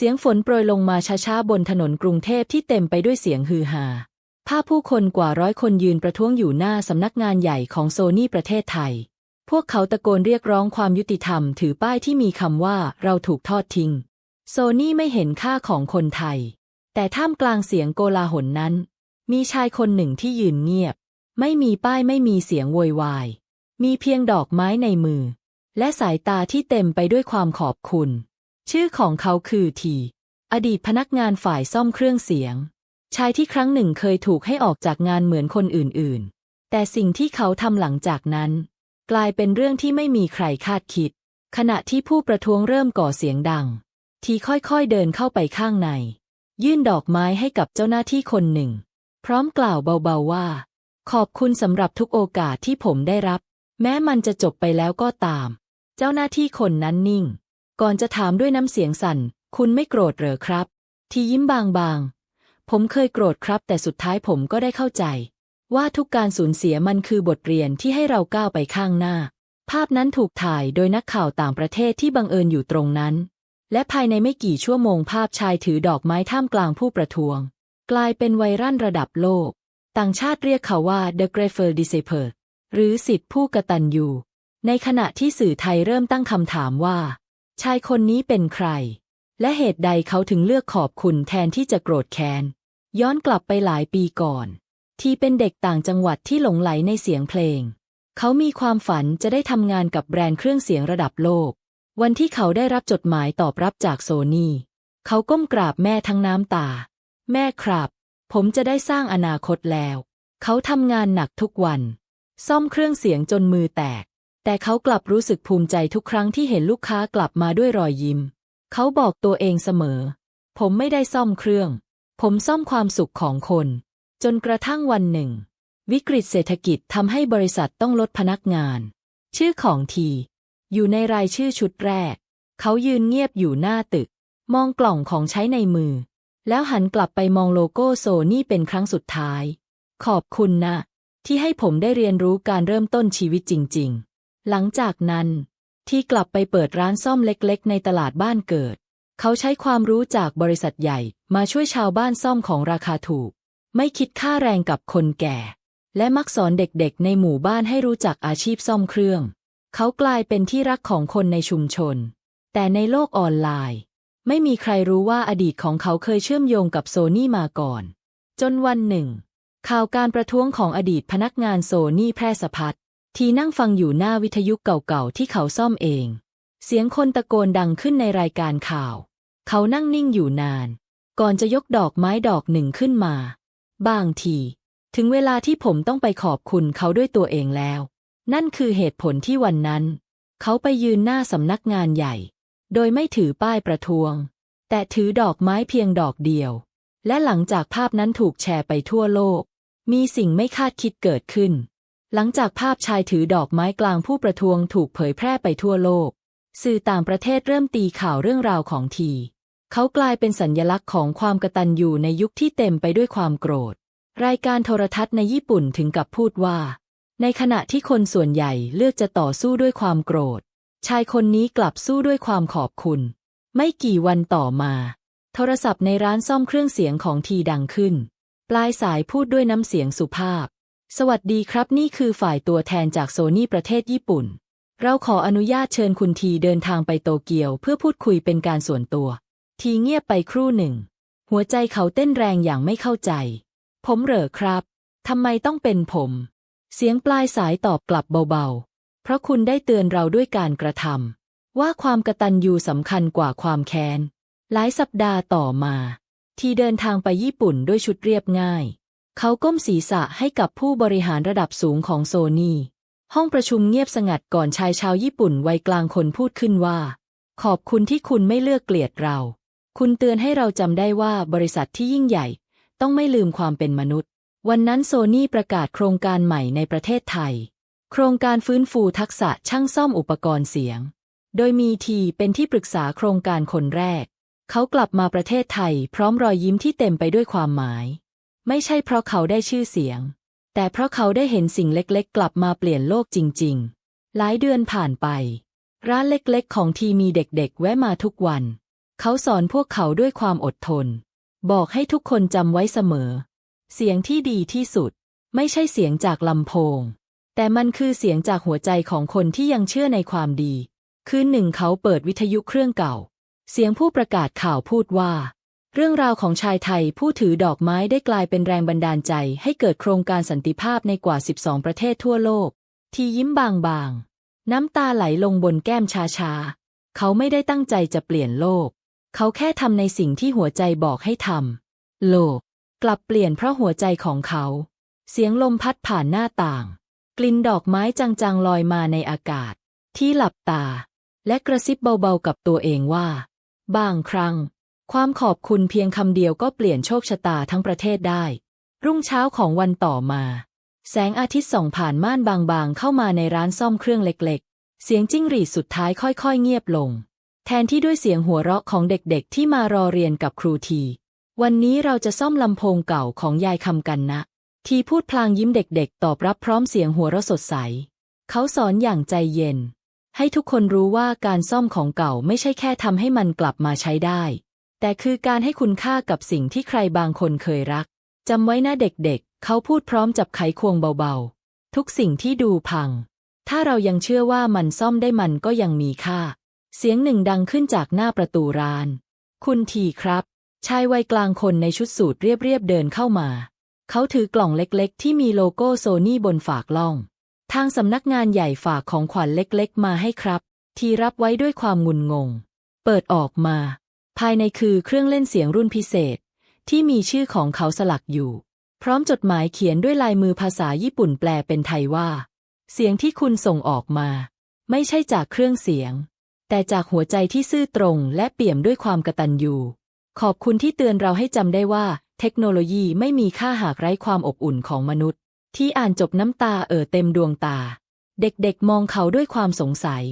เสียงฝนโปรยลงมาช้าๆบนถนนกรุงเทพที่เต็มไปด้วยเสียงฮือฮาภาพผู้คนกว่าร้อยคนยืนประท้วงอยู่หน้าสำนักงานใหญ่ของโซนี่ประเทศไทย พวกเขาตะโกนเรียกร้องความยุติธรรม ถือป้ายที่มีคำว่าเราถูกทอดทิ้ง โซนี่ไม่เห็นค่าของคนไทย แต่ท่ามกลางเสียงโกลาหลนั้น มีชายคนหนึ่งที่ยืนเงียบ ไม่มีป้ายไม่มีเสียงโวยวาย มีเพียงดอกไม้ในมือ และสายตาที่เต็มไปด้วยความขอบคุณ ชื่อของเขาคือที อดีตพนักงานฝ่ายซ่อมเครื่องเสียง ชายที่ครั้งหนึ่งเคยถูกให้ออกจากงานเหมือนคนอื่นๆ แต่สิ่งที่เขาทำหลังจากนั้น กลายเป็นเรื่องที่ไม่มีใครคาดคิด ขณะที่ผู้ประท้วงเริ่มก่อเสียงดัง ทีค่อยๆเดินเข้าไปข้างใน ยื่นดอกไม้ให้กับเจ้าหน้าที่คนหนึ่ง พร้อมกล่าวเบาๆว่า ขอบคุณสำหรับทุกโอกาสที่ผมได้รับ แม้มันจะจบไปแล้วก็ตาม เจ้าหน้าที่คนนั้นนิ่ง ก่อนจะถามด้วยน้ำเสียงสั่น คุณไม่โกรธเหรอครับ ที่ยิ้มบางๆ ผมเคยโกรธครับ แต่สุดท้ายผมก็ได้เข้าใจ ว่าทุกการสูญเสียมันคือบทเรียนที่ให้เราก้าวไปข้างหน้า ภาพนั้นถูกถ่ายโดยนักข่าวต่างประเทศที่บังเอิญอยู่ตรงนั้น และภายในไม่กี่ชั่วโมงภาพชายถือดอกไม้ท่ามกลางผู้ประท้วง กลายเป็นไวรัลระดับโลก ต่างชาติเรียกเขาว่า The Grateful Disciple หรือสิทธิผู้กตัญญูในขณะที่สื่อไทยเริ่มตั้งคำถามว่า ชายคนนี้เป็นใคร และเหตุใดเขาถึงเลือกขอบคุณแทนที่จะโกรธแค้น ย้อนกลับไปหลายปีก่อน ที่เป็นเด็กต่างจังหวัดที่หลงไหลในเสียงเพลง เขามีความฝันจะได้ทำงานกับแบรนด์เครื่องเสียงระดับโลก วันที่เขาได้รับจดหมายตอบรับจากโซนี่ เขาก้มกราบแม่ทั้งน้ำตา แม่ครับ ผมจะได้สร้างอนาคตแล้ว เขาทำงานหนักทุกวัน ซ่อมเครื่องเสียงจนมือแตก แต่เขากลับรู้สึกภูมิใจทุกครั้งที่เห็นลูกค้ากลับมาด้วยรอยยิ้ม เขาบอกตัวเองเสมอ ผมไม่ได้ซ่อมเครื่อง ผมซ่อมความสุขของคน จนกระทั่งวันหนึ่ง วิกฤตเศรษฐกิจทำให้บริษัทต้องลดพนักงาน ชื่อของที อยู่ในรายชื่อชุดแรก เขายืนเงียบอยู่หน้าตึก มองกล่องของใช้ในมือ แล้วหันกลับไปมองโลโก้โซนี่เป็นครั้งสุดท้าย ขอบคุณนะ ที่ให้ผมได้เรียนรู้การเริ่มต้นชีวิตจริง ๆ หลังจากนั้นที่กลับไปเปิดร้านซ่อมเล็กๆ ในตลาดบ้านเกิด เขาใช้ความรู้จากบริษัทใหญ่มาช่วยชาวบ้านซ่อมของราคาถูก ไม่คิดค่าแรงกับคนแก่ และมักสอนเด็กๆ ในหมู่บ้านให้รู้จักอาชีพซ่อมเครื่อง เขากลายเป็นที่รักของคนในชุมชน แต่ในโลกออนไลน์ ไม่มีใครรู้ว่าอดีตของเขาเคยเชื่อมโยงกับโซนี่มาก่อน จนวันหนึ่ง ข่าวการประท้วงของอดีตพนักงานโซนี่แพร่สะพัด ทีนั่งฟังอยู่หน้าวิทยุเก่าๆที่เขาซ่อมเอง เสียงคนตะโกนดังขึ้นในรายการข่าว เขานั่งนิ่งอยู่นาน ก่อนจะยกดอกไม้ดอกหนึ่งขึ้นมา บางที ถึงเวลาที่ผมต้องไปขอบคุณเขาด้วยตัวเองแล้ว นั่นคือเหตุผลที่วันนั้น เขาไปยืนหน้าสำนักงานใหญ่ โดยไม่ถือป้ายประท้วง แต่ถือดอกไม้เพียงดอกเดียว และหลังจากภาพนั้นถูกแชร์ไปทั่วโลก มีสิ่งไม่คาดคิดเกิดขึ้น หลังจากภาพชายถือดอกไม้กลางผู้ประท้วงถูกเผยแพร่ไปทั่วโลก สื่อต่างประเทศเริ่มตีข่าวเรื่องราวของที เขากลายเป็นสัญญลักษณ์ของความกตัญญูในยุคที่เต็มไปด้วยความโกรธ รายการโทรทัศน์ในญี่ปุ่นถึงกับพูดว่า ในขณะที่คนส่วนใหญ่เลือกจะต่อสู้ด้วยความโกรธ ชายคนนี้กลับสู้ด้วยความขอบคุณ ไม่กี่วันต่อมา โทรศัพท์ในร้านซ่อมเครื่องเสียงของทีดังขึ้น ปลายสายพูดด้วยน้ำเสียงสุภาพ สวัสดีครับนี่คือฝ่ายตัวแทนจากโซนี่ประเทศญี่ปุ่น เราขออนุญาตเชิญคุณทีเดินทางไปโตเกียว เพื่อพูดคุยเป็นการส่วนตัว ทีเงียบไปครู่หนึ่ง หัวใจเขาเต้นแรงอย่างไม่เข้าใจ ผมเหรอครับทำไมต้องเป็นผม เสียงปลายสายตอบกลับเบาๆ เพราะคุณได้เตือนเราด้วยการกระทำว่าความกระตัญญูสำคัญกว่าความแค้น หลายสัปดาห์ต่อมา ทีเดินทางไปญี่ปุ่นด้วยชุดเรียบง่าย เขาก้มศีรษะให้กับผู้บริหารระดับสูงของโซนี่ ห้องประชุมเงียบสงัดก่อนชายชาวญี่ปุ่นวัยกลางคนพูดขึ้นว่า ขอบคุณที่คุณไม่เลือกเกลียดเรา คุณเตือนให้เราจำได้ว่าบริษัทที่ยิ่งใหญ่ ต้องไม่ลืมความเป็นมนุษย์ วันนั้นโซนี่ประกาศโครงการใหม่ในประเทศไทย โครงการฟื้นฟูทักษะช่างซ่อมอุปกรณ์เสียง โดยมีทีเป็นที่ปรึกษาโครงการคนแรก เขากลับมาประเทศไทย พร้อมรอยยิ้มที่เต็มไปด้วยความหมาย ไม่ใช่เพราะเขาได้ชื่อเสียง แต่เพราะเขาได้เห็นสิ่งเล็กๆ กลับมาเปลี่ยนโลกจริง ๆ หลายเดือนผ่านไป ร้านเล็กๆ ของทีมีเด็กๆ แวะมาทุกวัน เขาสอนพวกเขาด้วยความอดทน บอกให้ทุกคนจำไว้เสมอ เสียงที่ดีที่สุด ไม่ใช่เสียงจากลำโพง แต่มันคือเสียงจากหัวใจของคนที่ยังเชื่อในความดี คืนหนึ่งเขาเปิดวิทยุเครื่องเก่า เสียงผู้ประกาศข่าวพูดว่า เรื่องราวของชายไทยผู้ถือดอกไม้ได้กลายเป็นแรงบันดาลใจให้เกิดโครงการสันติภาพในกว่า 12 ประเทศทั่วโลก ที่ยิ้มบางๆ น้ำตาไหลลงบนแก้มช้าๆ เขาไม่ได้ตั้งใจจะเปลี่ยนโลก เขาแค่ทำในสิ่งที่หัวใจบอกให้ทำโลก กลับเปลี่ยนเพราะหัวใจของเขา เสียงลมพัดผ่านหน้าต่าง กลิ่นดอกไม้จางๆลอยมาในอากาศ ที่หลับตา และกระซิบเบาๆกับตัวเองว่า บางครั้ง ความขอบคุณเพียงคำเดียวก็เปลี่ยนโชคชะตาทั้งประเทศได้ รุ่งเช้าของวันต่อมา แสงอาทิตย์ส่องผ่านม่านบางๆ เข้ามาในร้านซ่อมเครื่องเล็กๆ เสียงจิ้งหรีดสุดท้ายค่อยๆ เงียบลง แทนที่ด้วยเสียงหัวเราะของเด็กๆ ที่มารอเรียนกับครูที วันนี้เราจะซ่อมลำโพงเก่าของยายคำกันนะ ทีพูดพลางยิ้มเด็กๆ ตอบรับพร้อมเสียงหัวเราะสดใส เขาสอนอย่างใจเย็น ให้ทุกคนรู้ว่าการซ่อมของเก่าไม่ใช่แค่ทำให้มันกลับมาใช้ได้ แต่คือการให้คุณค่ากับสิ่งที่ใครบางคนเคยรักจำไว้นะเด็กๆ เขาพูดพร้อมจับไขควงเบาๆ ทุกสิ่งที่ดูพัง ถ้าเรายังเชื่อว่ามันซ่อมได้มันก็ยังมีค่า เสียงหนึ่งดังขึ้นจากหน้าประตูร้าน คุณทีครับ ชายวัยกลางคนในชุดสูทเรียบๆเดินเข้ามา เขาถือกล่องเล็กๆ ที่มีโลโก้โซนี่บนฝากล่อง ทางสำนักงานใหญ่ฝากของขวัญเล็กๆ มาให้ครับ ทีรับไว้ด้วยความงุนงง เปิดออกมา ภายในคือเครื่องเล่นเสียงรุ่นพิเศษ ที่มีชื่อของเขาสลักอยู่ พร้อมจดหมายเขียนด้วยลายมือภาษาญี่ปุ่นแปลเป็นไทยว่า เสียงที่คุณส่งออกมา ไม่ใช่จากเครื่องเสียง แต่จากหัวใจที่ซื่อตรงและเปี่ยมด้วยความกตัญญูขอบคุณที่เตือนเราให้จำได้ว่า เทคโนโลยีไม่มีค่าหากไร้ความอบอุ่นของมนุษย์ ที่อ่านจบน้ำตาเอ่อเต็มดวงตา เด็กๆมองเขาด้วยความสงสัย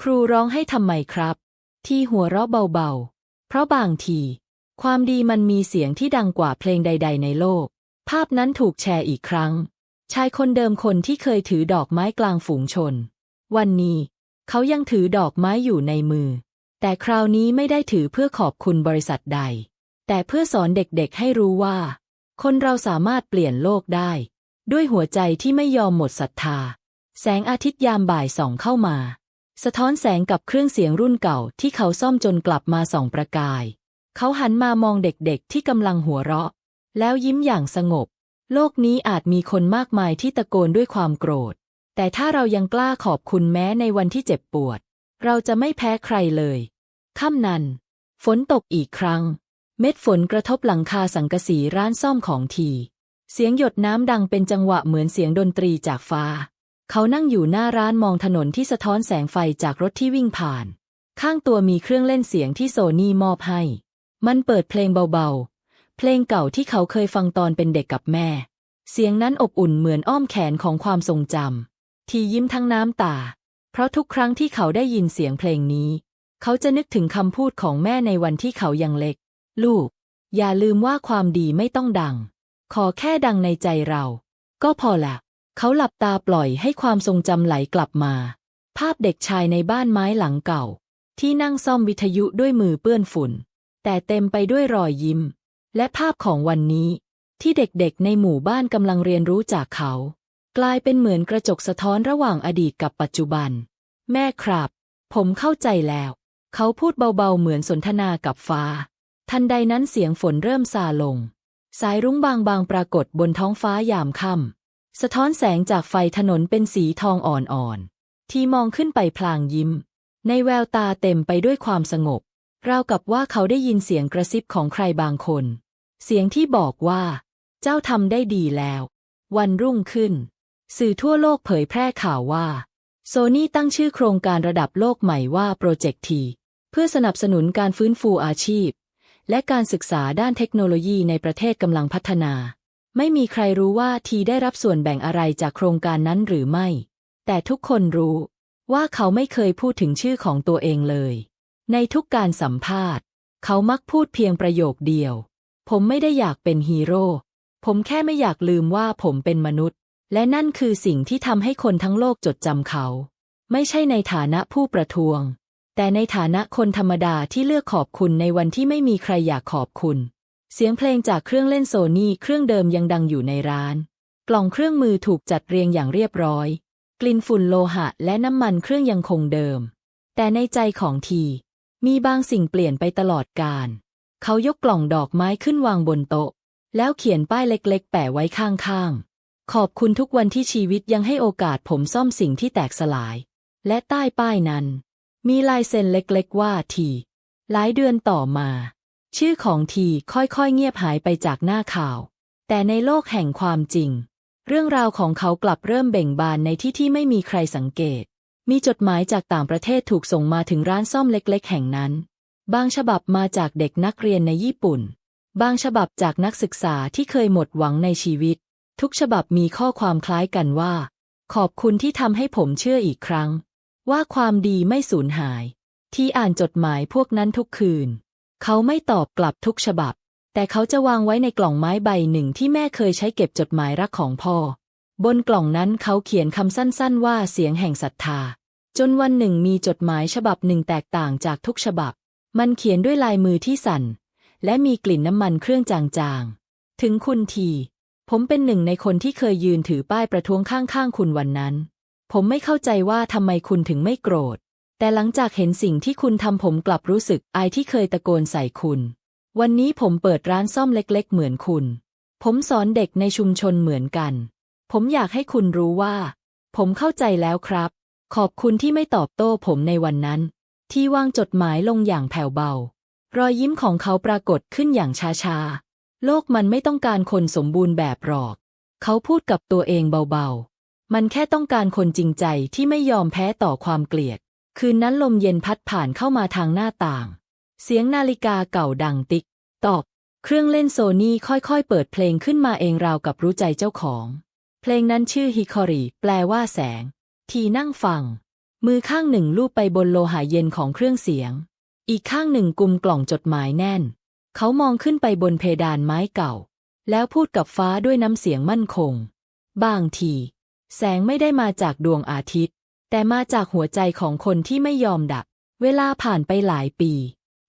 ครูร้องให้ทำไมครับ ที่หัวเราะเบาๆ เพราะบางที ความดีมันมีเสียงที่ดังกว่าเพลงใด ๆ ในโลก ภาพนั้นถูกแชร์อีกครั้ง ชายคนเดิมคนที่เคยถือดอกไม้กลางฝูงชน วันนี้ เขายังถือดอกไม้อยู่ในมือ แต่คราวนี้ไม่ได้ถือเพื่อขอบคุณบริษัทใด แต่เพื่อสอนเด็กๆให้รู้ว่า คนเราสามารถเปลี่ยนโลกได้ ด้วยหัวใจที่ไม่ยอมหมดศรัทธา แสงอาทิตย์ยามบ่ายส่องเข้ามา สะท้อนแสงกับเครื่องเสียงรุ่นเก่าที่เขาซ่อมจนกลับมาส่องประกาย เขาหันมามองเด็กๆ ที่กำลังหัวเราะ แล้วยิ้มอย่างสงบ โลกนี้อาจมีคนมากมายที่ตะโกนด้วยความโกรธ แต่ถ้าเรายังกล้าขอบคุณแม้ในวันที่เจ็บปวด เราจะไม่แพ้ใครเลย ค่ำนั้น ฝนตกอีกครั้ง เม็ดฝนกระทบหลังคาสังกะสีร้านซ่อมของที เสียงหยดน้ำดังเป็นจังหวะเหมือนเสียงดนตรีจากฟ้า เขานั่งอยู่หน้าร้านมองถนนที่สะท้อนแสงไฟจากรถที่วิ่งผ่าน ข้างตัวมีเครื่องเล่นเสียงที่โซนี่มอบให้ มันเปิดเพลงเบาๆ เพลงเก่าที่เขาเคยฟังตอนเป็นเด็กกับแม่ เสียงนั้นอบอุ่นเหมือนอ้อมแขนของความทรงจำ ทียิ้มทั้งน้ำตา เพราะทุกครั้งที่เขาได้ยินเสียงเพลงนี้ เขาจะนึกถึงคำพูดของแม่ในวันที่เขายังเล็ก ลูก อย่าลืมว่าความดีไม่ต้องดัง ขอแค่ดังในใจเรา ก็พอละ เขาหลับตาปล่อยให้ความทรงจำไหลกลับมา ภาพเด็กชายในบ้านไม้หลังเก่า ที่นั่งซ่อมวิทยุด้วยมือเปื้อนฝุ่น แต่เต็มไปด้วยรอยยิ้ม และภาพของวันนี้ ที่เด็กๆในหมู่บ้านกำลังเรียนรู้จากเขา กลายเป็นเหมือนกระจกสะท้อนระหว่างอดีตกับปัจจุบัน แม่ครับ ผมเข้าใจแล้ว เขาพูดเบาๆเหมือนสนทนากับฟ้า ทันใดนั้นเสียงฝนเริ่มซาลง สายรุ้งบางๆปรากฏบนท้องฟ้ายามค่ำ สะท้อนแสงจากไฟถนนเป็นสีทองอ่อนๆ ที่มองขึ้นไปพลางยิ้ม ในแววตาเต็มไปด้วยความสงบ ราวกับว่าเขาได้ยินเสียงกระซิบของใครบางคน เสียงที่บอกว่า เจ้าทำได้ดีแล้ว วันรุ่งขึ้น สื่อทั่วโลกเผยแพร่ข่าวว่า โซนี่ตั้งชื่อโครงการระดับโลกใหม่ว่าโปรเจกต์ทีเพื่อสนับสนุนการฟื้นฟูอาชีพ และการศึกษาด้านเทคโนโลยีในประเทศกำลังพัฒนา ไม่มีใครรู้ว่าทีได้รับส่วนแบ่งอะไรจากโครงการนั้นหรือไม่ แต่ทุกคนรู้ว่าเขาไม่เคยพูดถึงชื่อของตัวเองเลย ในทุกการสัมภาษณ์ เขามักพูดเพียงประโยคเดียว ผมไม่ได้อยากเป็นฮีโร่ ผมแค่ไม่อยากลืมว่าผมเป็นมนุษย์ และนั่นคือสิ่งที่ทำให้คนทั้งโลกจดจำเขา ไม่ใช่ในฐานะผู้ประท้วง แต่ในฐานะคนธรรมดาที่เลือกขอบคุณในวันที่ไม่มีใครอยากขอบคุณ เสียงเพลงจากเครื่องเล่นโซนี่เครื่องเดิมยังดังอยู่ในร้าน กล่องเครื่องมือถูกจัดเรียงอย่างเรียบร้อย กลิ่นฝุ่นโลหะและน้ำมันเครื่องยังคงเดิม แต่ในใจของที มีบางสิ่งเปลี่ยนไปตลอดกาลเขายกกล่องดอกไม้ขึ้นวางบนโต๊ะ แล้วเขียนป้ายเล็กๆ แปะไว้ข้างๆ ขอบคุณทุกวันที่ชีวิตยังให้โอกาสผมซ่อมสิ่งที่แตกสลาย และใต้ป้ายนั้น มีลายเซ็นเล็กๆว่าที หลายเดือนต่อมา ชื่อของทีค่อยๆเงียบหายไปจากหน้าข่าว แต่ในโลกแห่งความจริง เรื่องราวของเขากลับเริ่มเบ่งบานในที่ที่ไม่มีใครสังเกต มีจดหมายจากต่างประเทศถูกส่งมาถึงร้านซ่อมเล็ก ๆ แห่งนั้น บางฉบับมาจากเด็กนักเรียนในญี่ปุ่น บางฉบับจากนักศึกษาที่เคยหมดหวังในชีวิต ทุกฉบับมีข้อความคล้ายกันว่า ขอบคุณที่ทำให้ผมเชื่ออีกครั้ง ว่าความดีไม่สูญหาย ที่อ่านจดหมายพวกนั้นทุกคืน เขาไม่ตอบกลับทุกฉบับ แต่เขาจะวางไว้ในกล่องไม้ใบหนึ่งที่แม่เคยใช้เก็บจดหมายรักของพ่อ บนกล่องนั้นเขาเขียนคำสั้นๆ ว่าเสียงแห่งศรัทธา จนวันหนึ่งมีจดหมายฉบับหนึ่งแตกต่างจากทุกฉบับ มันเขียนด้วยลายมือที่สั่น และมีกลิ่นน้ำมันเครื่องจางๆ ถึงคุณที ผมเป็นหนึ่งในคนที่เคยยืนถือป้ายประท้วงข้างๆ คุณวันนั้น ผมไม่เข้าใจว่าทำไมคุณถึงไม่โกรธ แต่หลังจากเห็นสิ่งที่คุณทำผมกลับรู้สึกอายที่เคยตะโกนใส่คุณ วันนี้ผมเปิดร้านซ่อมเล็กๆ เหมือนคุณ ผมสอนเด็กในชุมชนเหมือนกัน ผมอยากให้คุณรู้ว่า ผมเข้าใจแล้วครับ ขอบคุณที่ไม่ตอบโต้ผมในวันนั้น ที่วางจดหมายลงอย่างแผ่วเบา รอยยิ้มของเขาปรากฏขึ้นอย่างช้าๆ โลกมันไม่ต้องการคนสมบูรณ์แบบหรอก เขาพูดกับตัวเองเบาๆ มันแค่ต้องการคนจริงใจที่ไม่ยอมแพ้ต่อความเกลียด คืนนั้นลมเย็นพัดผ่านเข้ามาทางหน้าต่าง เสียงนาฬิกาเก่าดังติ๊ก ตอก เครื่องเล่นโซนี่ค่อยๆ เปิดเพลงขึ้นมาเองราวกับรู้ใจเจ้าของ เพลงนั้นชื่อฮิคอริแปลว่าแสง ทีนั่งฟัง มือข้างหนึ่งลูบไปบนโลหะเย็นของเครื่องเสียง อีกข้างหนึ่งกุมกล่องจดหมายแน่น เขามองขึ้นไปบนเพดานไม้เก่า แล้วพูดกับฟ้าด้วยน้ำเสียงมั่นคง บางที แสงไม่ได้มาจากดวงอาทิตย์ แต่มาจากหัวใจของคนที่ไม่ยอมดับ เวลาผ่านไปหลายปี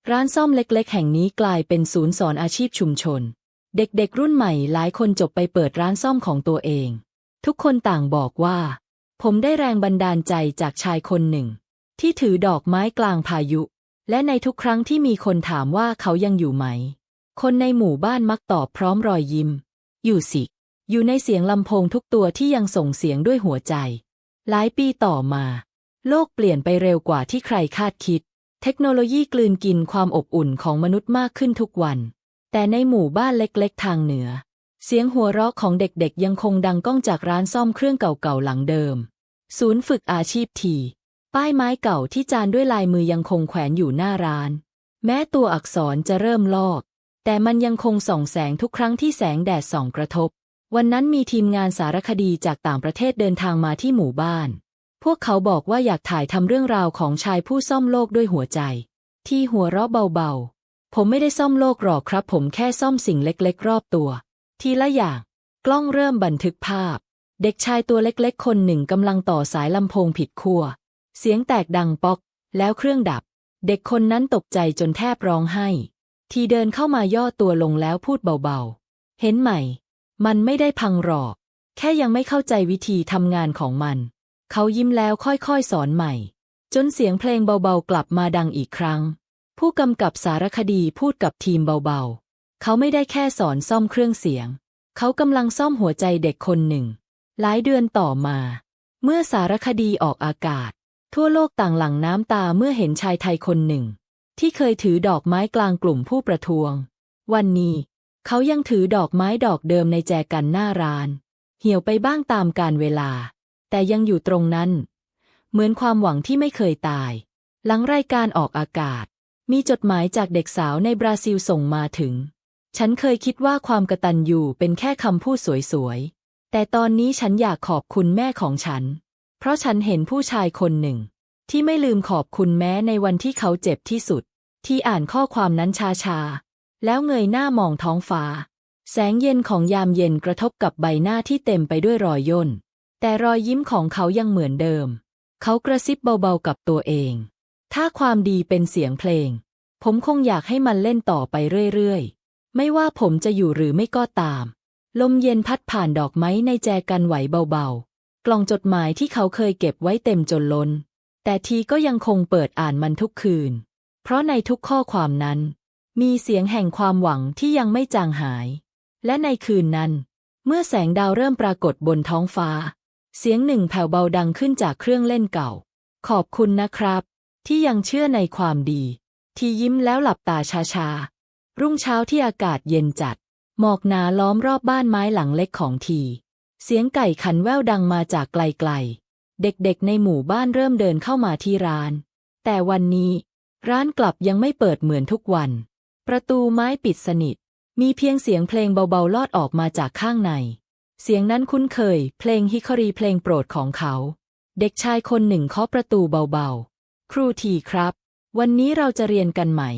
ร้านซ่อมเล็กๆ แห่งนี้กลายเป็นศูนย์สอนอาชีพชุมชน เด็กๆ รุ่นใหม่หลายคนจบไปเปิดร้านซ่อมของตัวเอง ทุกคนต่างบอกว่า ผมได้แรงบันดาลใจจากชายคนหนึ่ง ที่ถือดอกไม้กลางพายุ และในทุกครั้งที่มีคนถามว่าเขายังอยู่ไหม คนในหมู่บ้านมักตอบพร้อมรอยยิ้ม อยู่สิ อยู่ในเสียงลำโพงทุกตัวที่ยังส่งเสียงด้วยหัวใจ หลายปีต่อมา โลกเปลี่ยนไปเร็วกว่าที่ใครคาดคิด เทคโนโลยีกลืนกินความอบอุ่นของมนุษย์มากขึ้นทุกวัน แต่ในหมู่บ้านเล็กๆ ทางเหนือ เสียงหัวเราะของเด็กๆ ยังคงดังก้องจากร้านซ่อมเครื่องเก่าๆหลังเดิม ศูนย์ฝึกอาชีพทีป้ายไม้เก่าที่จานด้วยลายมือยังคงแขวนอยู่หน้าร้าน แม้ตัวอักษรจะเริ่มลอก แต่มันยังคงส่องแสงทุกครั้งที่แสงแดดส่องกระทบ วันนั้นมีทีมงานสารคดีจากต่างประเทศเดินทางมาที่หมู่บ้าน พวกเขาบอกว่าอยากถ่ายทำเรื่องราวของชายผู้ซ่อมโลกด้วยหัวใจ ที่หัวเราะเบาๆ ผมไม่ได้ซ่อมโลกหรอกครับ ผมแค่ซ่อมสิ่งเล็กๆ รอบตัว ทีละอย่าง กล้องเริ่มบันทึกภาพ เด็กชายตัวเล็กๆ คนหนึ่งกำลังต่อสายลำโพงผิดขั้ว เสียงแตกดังป๊อก แล้วเครื่องดับ เด็กคนนั้นตกใจจนแทบร้องไห้ ทีเดินเข้ามาย่อตัวลงแล้วพูดเบาๆ เห็นไหม มันไม่ได้พังหรอก แค่ยังไม่เข้าใจวิธีทำงานของมัน เขายิ้มแล้วค่อยๆสอนใหม่ จนเสียงเพลงเบาๆกลับมาดังอีกครั้ง ผู้กำกับสารคดีพูดกับทีมเบาๆ เขาไม่ได้แค่สอนซ่อมเครื่องเสียง เขากำลังซ่อมหัวใจเด็กคนหนึ่ง หลายเดือนต่อมา เมื่อสารคดีออกอากาศ ทั่วโลกต่างหลั่งน้ำตาเมื่อเห็นชายไทยคนหนึ่ง ที่เคยถือดอกไม้กลางกลุ่มผู้ประท้วง วันนี้ เขายังถือดอกไม้ดอกเดิมในแจกันหน้าร้าน เหี่ยวไปบ้างตามกาลเวลา แต่ยังอยู่ตรงนั้น เหมือนความหวังที่ไม่เคยตาย หลังรายการออกอากาศ มีจดหมายจากเด็กสาวในบราซิลส่งมาถึง ฉันเคยคิดว่าความกระตันอยู่เป็นแค่คำพูดสวยๆ แต่ตอนนี้ฉันอยากขอบคุณแม่ของฉัน เพราะฉันเห็นผู้ชายคนหนึ่ง ที่ไม่ลืมขอบคุณแม้ในวันที่เขาเจ็บที่สุด ที่อ่านข้อความนั้นชาๆ แล้วเงยหน้ามองท้องฟ้า แสงเย็นของยามเย็นกระทบกับใบหน้าที่เต็มไปด้วยรอยย่น แต่รอยยิ้มของเขายังเหมือนเดิม เขากระซิบเบาๆกับตัวเอง ถ้าความดีเป็นเสียงเพลง ผมคงอยากให้มันเล่นต่อไปเรื่อยๆ ไม่ว่าผมจะอยู่หรือไม่ก็ตาม ลมเย็นพัดผ่านดอกไม้ในแจกันไหวเบาๆ กล่องจดหมายที่เขาเคยเก็บไว้เต็มจนล้น แต่ทีก็ยังคงเปิดอ่านมันทุกคืน เพราะในทุกข้อความนั้น มีเสียงแห่งความหวังที่ยังไม่จางหาย และในคืนนั้น เมื่อแสงดาวเริ่มปรากฏบนท้องฟ้า เสียงหนึ่งแผ่วเบาดังขึ้นจากเครื่องเล่นเก่า ขอบคุณนะครับ ที่ยังเชื่อในความดี ทียิ้มแล้วหลับตาชาๆ รุ่งเช้าที่อากาศเย็นจัด หมอกหนาล้อมรอบบ้านไม้หลังเล็กของที เสียงไก่ขันแว่วดังมาจากไกลๆ เด็กๆในหมู่บ้านเริ่มเดินเข้ามาที่ร้าน แต่วันนี้ ร้านกลับยังไม่เปิดเหมือนทุกวัน ประตูไม้ปิดสนิท มีเพียงเสียงเพลงเบาๆ ลอดออกมาจากข้างใน เสียงนั้นคุ้นเคย เพลงฮิคอรีเพลงโปรดของเขา เด็กชายคนหนึ่งเคาะประตูเบาๆ ครูทีครับ วันนี้เราจะเรียนกันไหม่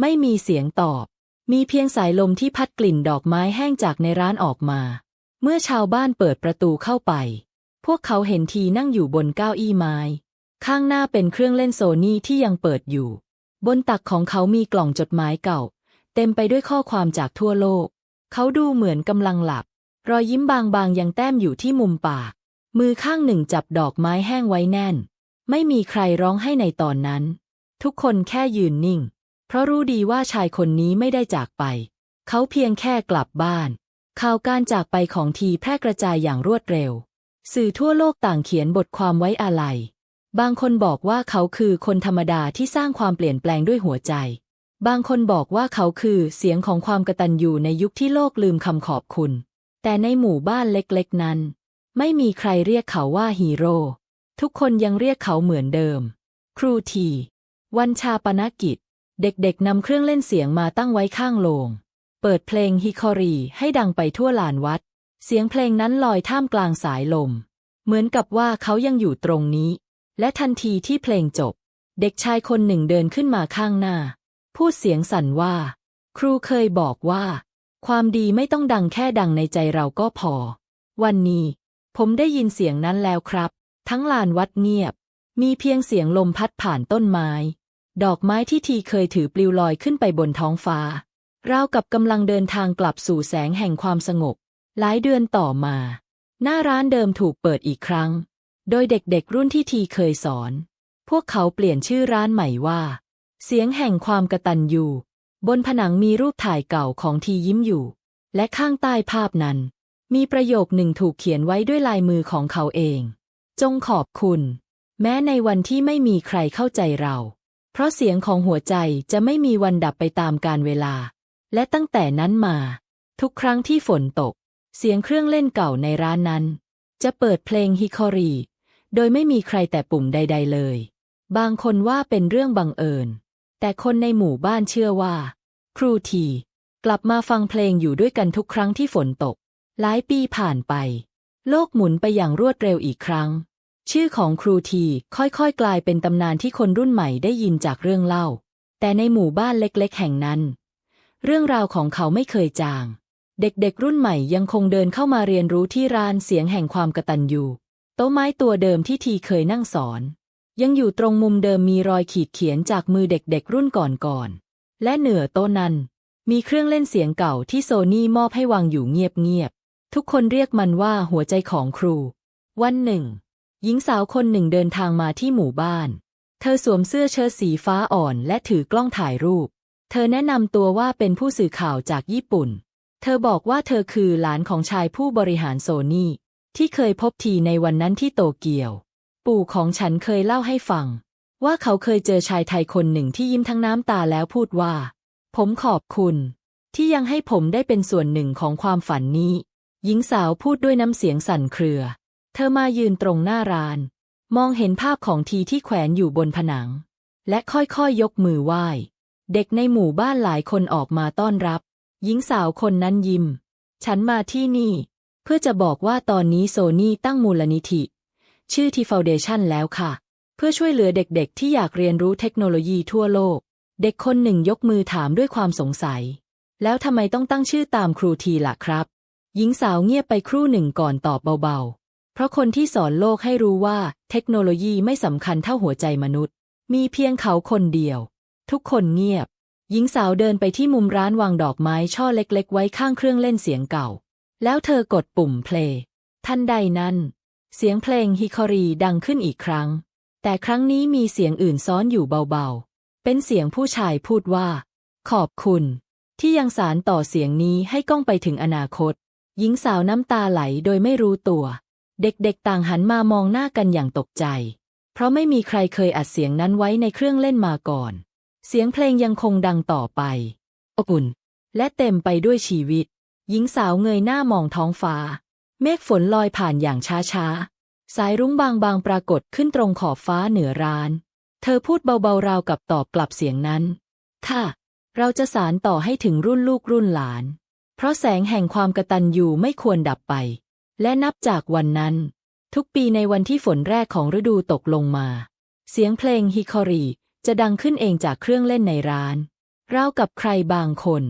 ไม่มีเสียงตอบ มีเพียงสายลมที่พัดกลิ่นดอกไม้แห้งจากในร้านออกมา เมื่อชาวบ้านเปิดประตูเข้าไป พวกเขาเห็นทีนั่งอยู่บนเก้าอี้ไม้ ข้างหน้าเป็นเครื่องเล่นโซนี่ที่ยังเปิดอยู่ บนตักของเขามีกล่องจดหมายเก่า เต็มไปด้วยข้อความจากทั่วโลก เขาดูเหมือนกำลังหลับ รอยยิ้มบางๆยังแต้มอยู่ที่มุมปาก มือข้างหนึ่งจับดอกไม้แห้งไว้แน่น ไม่มีใครร้องให้ในตอนนั้น ทุกคนแค่ยืนนิ่ง เพราะรู้ดีว่าชายคนนี้ไม่ได้จากไป เขาเพียงแค่กลับบ้าน ข่าวการจากไปของทีแพร่กระจายอย่างรวดเร็ว สื่อทั่วโลกต่างเขียนบทความไว้อาลัย บางคนบอกว่าเขาคือคนธรรมดาที่สร้างความเปลี่ยนแปลงด้วยหัวใจ บางคนบอกว่าเขาคือเสียงของความกระตัญญูในยุคที่โลกลืมคำขอบคุณ แต่ในหมู่บ้านเล็กๆนั้น ไม่มีใครเรียกเขาว่าฮีโร่ ทุกคนยังเรียกเขาเหมือนเดิม ครูที วันชาปนกิจ เด็กๆนำเครื่องเล่นเสียงมาตั้งไว้ข้างโลง เปิดเพลงฮิคอรีให้ดังไปทั่วลานวัด เสียงเพลงนั้นลอยท่ามกลางสายลม เหมือนกับว่าเขายังอยู่ตรงนี้ และทันทีที่เพลงจบ เด็กชายคนหนึ่งเดินขึ้นมาข้างหน้า พูดเสียงสั่นว่า ครูเคยบอกว่า ความดีไม่ต้องดังแค่ดังในใจเราก็พอ วันนี้ ผมได้ยินเสียงนั้นแล้วครับ ทั้งลานวัดเงียบ มีเพียงเสียงลมพัดผ่านต้นไม้ ดอกไม้ที่ทีเคยถือปลิวลอยขึ้นไปบนท้องฟ้าราวกับกำลังเดินทางกลับสู่แสงแห่งความสงบ หลายเดือนต่อมา หน้าร้านเดิมถูกเปิดอีกครั้ง โดยเด็กๆรุ่นที่ทีเคยสอน พวกเขาเปลี่ยนชื่อร้านใหม่ว่า เสียงแห่งความกระตัญญูบนผนังมีรูปถ่ายเก่าของทียิ้มอยู่ และข้างใต้ภาพนั้น มีประโยคหนึ่งถูกเขียนไว้ด้วยลายมือของเขาเอง จงขอบคุณ แม้ในวันที่ไม่มีใครเข้าใจเรา เพราะเสียงของหัวใจจะไม่มีวันดับไปตามกาลเวลา และตั้งแต่นั้นมา ทุกครั้งที่ฝนตก เสียงเครื่องเล่นเก่าในร้านนั้น จะเปิดเพลงฮิคอรี โดยไม่มีใครแต่ปุ่มใด ๆ เลย บางคนว่าเป็นเรื่องบังเอิญ แต่คนในหมู่บ้านเชื่อว่า ครูที กลับมาฟังเพลงอยู่ด้วยกันทุกครั้งที่ฝนตก หลายปีผ่านไป โลกหมุนไปอย่างรวดเร็วอีกครั้ง ชื่อของครูทีค่อยๆ กลายเป็นตำนานที่คนรุ่นใหม่ได้ยินจากเรื่องเล่า แต่ในหมู่บ้านเล็กๆ แห่งนั้น เรื่องราวของเขาไม่เคยจาง เด็กๆรุ่นใหม่ยังคงเดินเข้ามาเรียนรู้ที่ร้านเสียงแห่งความกตัญญู โต๊ะไม้ตัวเดิมที่ทีเคยนั่งสอน ยังอยู่ตรงมุมเดิมมีรอยขีดเขียนจากมือเด็กๆรุ่นก่อนๆและเหนือโต๊ะนั้น มีเครื่องเล่นเสียงเก่าที่โซนี่มอบให้วางอยู่เงียบๆทุกคนเรียกมันว่าหัวใจของครู วันหนึ่ง หญิงสาวคนหนึ่งเดินทางมาที่หมู่บ้าน เธอสวมเสื้อเชิ้ตสีฟ้าอ่อนและถือกล้องถ่ายรูป เธอแนะนำตัวว่าเป็นผู้สื่อข่าวจากญี่ปุ่น เธอบอกว่าเธอคือหลานของชายผู้บริหารโซนี่ ที่เคยพบทีในวันนั้นที่โตเกียว ปู่ของฉันเคยเล่าให้ฟัง ว่าเขาเคยเจอชายไทยคนหนึ่งที่ยิ้มทั้งน้ำตาแล้วพูดว่า ผมขอบคุณ ที่ยังให้ผมได้เป็นส่วนหนึ่งของความฝันนี้ หญิงสาวพูดด้วยน้ำเสียงสั่นเครือ เธอมายืนตรงหน้าร้าน มองเห็นภาพของทีที่แขวนอยู่บนผนัง และค่อยๆยยกมือไหว้ เด็กในหมู่บ้านหลายคนออกมาต้อนรับ หญิงสาวคนนั้นยิ้ม ฉันมาที่นี่ เพื่อจะบอกว่าตอนนี้โซนี่ตั้งมูลนิธิ ชื่อทีฟาวเดชันแล้วค่ะ เพื่อช่วยเหลือเด็กๆ ที่อยากเรียนรู้เทคโนโลยีทั่วโลก เด็กคนหนึ่งยกมือถามด้วยความสงสัย แล้วทำไมต้องตั้งชื่อตามครูทีล่ะครับ หญิงสาวเงียบไปครู่หนึ่งก่อนตอบเบาๆ เพราะคนที่สอนโลกให้รู้ว่าเทคโนโลยีไม่สำคัญเท่าหัวใจมนุษย์ มีเพียงเขาคนเดียว ทุกคนเงียบ หญิงสาวเดินไปที่มุมร้านวางดอกไม้ช่อเล็ก ๆ ไว้ข้างเครื่องเล่นเสียงเก่า แล้วเธอกดปุ่มเพลย์ทันใดนั้น เสียงเพลงฮิคอรีดังขึ้นอีกครั้ง แต่ครั้งนี้มีเสียงอื่นซ้อนอยู่เบาๆ เป็นเสียงผู้ชายพูดว่า ขอบคุณ ที่ยังสารต่อเสียงนี้ให้ก้องไปถึงอนาคต หญิงสาวน้ำตาไหลโดยไม่รู้ตัว เด็กๆต่างหันมามองหน้ากันอย่างตกใจ เพราะไม่มีใครเคยอัดเสียงนั้นไว้ในเครื่องเล่นมาก่อน เสียงเพลงยังคงดังต่อไปอบอุ่นและเต็มไปด้วยชีวิต หญิงสาวเงยหน้ามองท้องฟ้า เมฆฝนลอยผ่านอย่างช้าๆ สายรุ้งบางๆ ปรากฏขึ้นตรงขอบฟ้าเหนือร้าน เธอพูดเบาๆ ราวกับตอบกลับเสียงนั้น ค่ะ เราจะสารต่อให้ถึงรุ่นลูกรุ่นหลาน เพราะแสงแห่งความกตัญญูไม่ควรดับไป และนับจากวันนั้น ทุกปีในวันที่ฝนแรกของฤดูตกลงมา เสียงเพลงฮิคอรีจะดังขึ้นเองจากเครื่องเล่นในร้านราวกับใครบางคน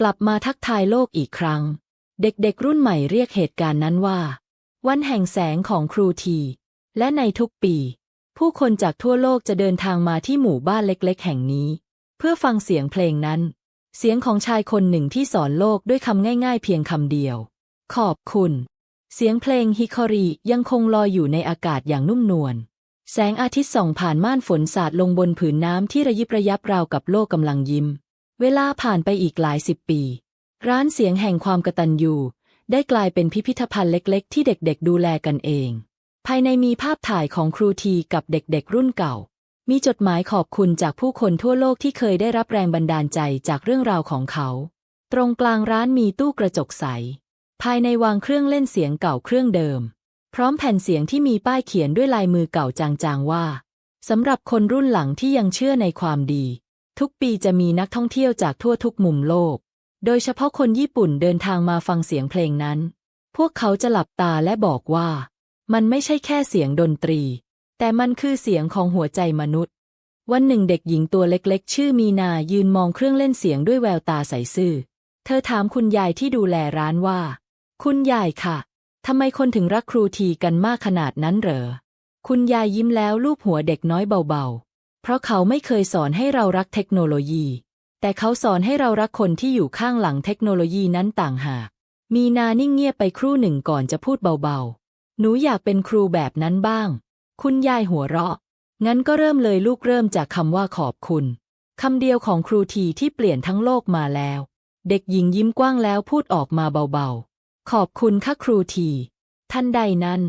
กลับมาทักทายโลกอีกครั้ง เด็กๆ รุ่นใหม่เรียกเหตุการณ์นั้นว่า วันแห่งแสงของครูที และในทุกปี ผู้คนจากทั่วโลกจะเดินทางมาที่หมู่บ้านเล็กๆ แห่งนี้ เพื่อฟังเสียงเพลงนั้น เสียงของชายคนหนึ่งที่สอนโลกด้วยคำง่าย ๆ เพียงคำเดียว ขอบคุณ เสียงเพลงฮิคอรียังคงลอยอยู่ในอากาศอย่างนุ่มนวลแสงอาทิตย์ส่องผ่านม่านฝนสาดลงบนผืนน้ำที่ระยิบระยับราวกับโลกกำลังยิ้ม เวลาผ่านไปอีกหลายสิบปี ร้านเสียงแห่งความกตัญญูได้กลายเป็นพิพิธภัณฑ์เล็ก ๆ ที่เด็กๆ ดูแลกันเอง ภายในมีภาพถ่ายของครูทีกับเด็กๆ รุ่นเก่า มีจดหมายขอบคุณจากผู้คนทั่วโลกที่เคยได้รับแรงบันดาลใจจากเรื่องราวของเขา ตรงกลางร้านมีตู้กระจกใส ภายในวางเครื่องเล่นเสียงเก่าเครื่องเดิม พร้อมแผ่นเสียงที่มีป้ายเขียนด้วยลายมือเก่าจางๆว่าสำหรับคนรุ่นหลังที่ยังเชื่อในความดี ทุกปีจะมีนักท่องเที่ยวจากทั่วทุกมุมโลก โดยเฉพาะคนญี่ปุ่นเดินทางมาฟังเสียงเพลงนั้น พวกเขาจะหลับตาและบอกว่า มันไม่ใช่แค่เสียงดนตรี แต่มันคือเสียงของหัวใจมนุษย์ วันหนึ่งเด็กหญิงตัวเล็กๆ ชื่อมีนายืนมองเครื่องเล่นเสียงด้วยแววตาใสซื่อ เธอถามคุณยายที่ดูแลร้านว่า คุณยายค่ะทำไมคนถึงรักครูทีกันมากขนาดนั้นเหรอ คุณยายยิ้มแล้วลูบหัวเด็กน้อยเบาๆ เพราะเขาไม่เคยสอนให้เรารักเทคโนโลยี แต่เขาสอนให้เรารักคนที่อยู่ข้างหลังเทคโนโลยีนั้นต่างหาก มีนานิ่งเงียบไปครู่หนึ่งก่อนจะพูดเบาๆ หนูอยากเป็นครูแบบนั้นบ้าง คุณยายหัวเราะ งั้นก็เริ่มเลยลูกเริ่มจากคำว่าขอบคุณคำเดียวของครูทีที่เปลี่ยนทั้งโลกมาแล้ว เด็กหญิงยิ้มกว้างแล้วพูดออกมาเบาๆ ขอบคุณค่ะครูทีท่านใดนั้น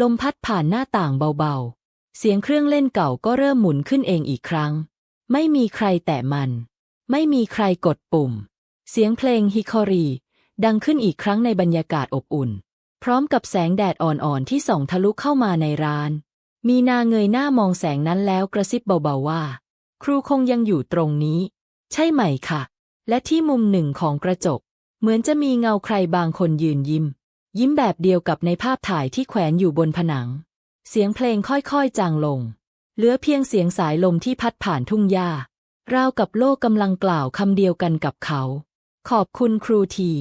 ลมพัดผ่านหน้าต่างเบาๆ เสียงเครื่องเล่นเก่าก็เริ่มหมุนขึ้นเองอีกครั้ง ไม่มีใครแตะมัน ไม่มีใครกดปุ่ม เสียงเพลงฮิคอรี ดังขึ้นอีกครั้งในบรรยากาศอบอุ่น พร้อมกับแสงแดดอ่อนๆ ที่ส่องทะลุเข้ามาในร้าน มีนาเงยหน้ามองแสงนั้นแล้วกระซิบเบาๆว่า ครูคงยังอยู่ตรงนี้ ใช่ไหมคะและที่มุมหนึ่งของกระจก เหมือนจะมีเงาใครบางคนยืนยิ้ม ยิ้มแบบเดียวกับในภาพถ่ายที่แขวนอยู่บนผนัง เสียงเพลงค่อยๆจางลง เหลือเพียงเสียงสายลมที่พัดผ่านทุ่งหญ้าราวกับโลกกำลังกล่าวคำเดียวกันกับเขา ขอบคุณครูที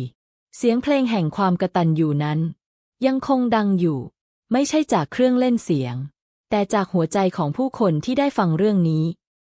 เสียงเพลงแห่งความกระตันอยู่นั้น ยังคงดังอยู่ ไม่ใช่จากเครื่องเล่นเสียง แต่จากหัวใจของผู้คนที่ได้ฟังเรื่องนี้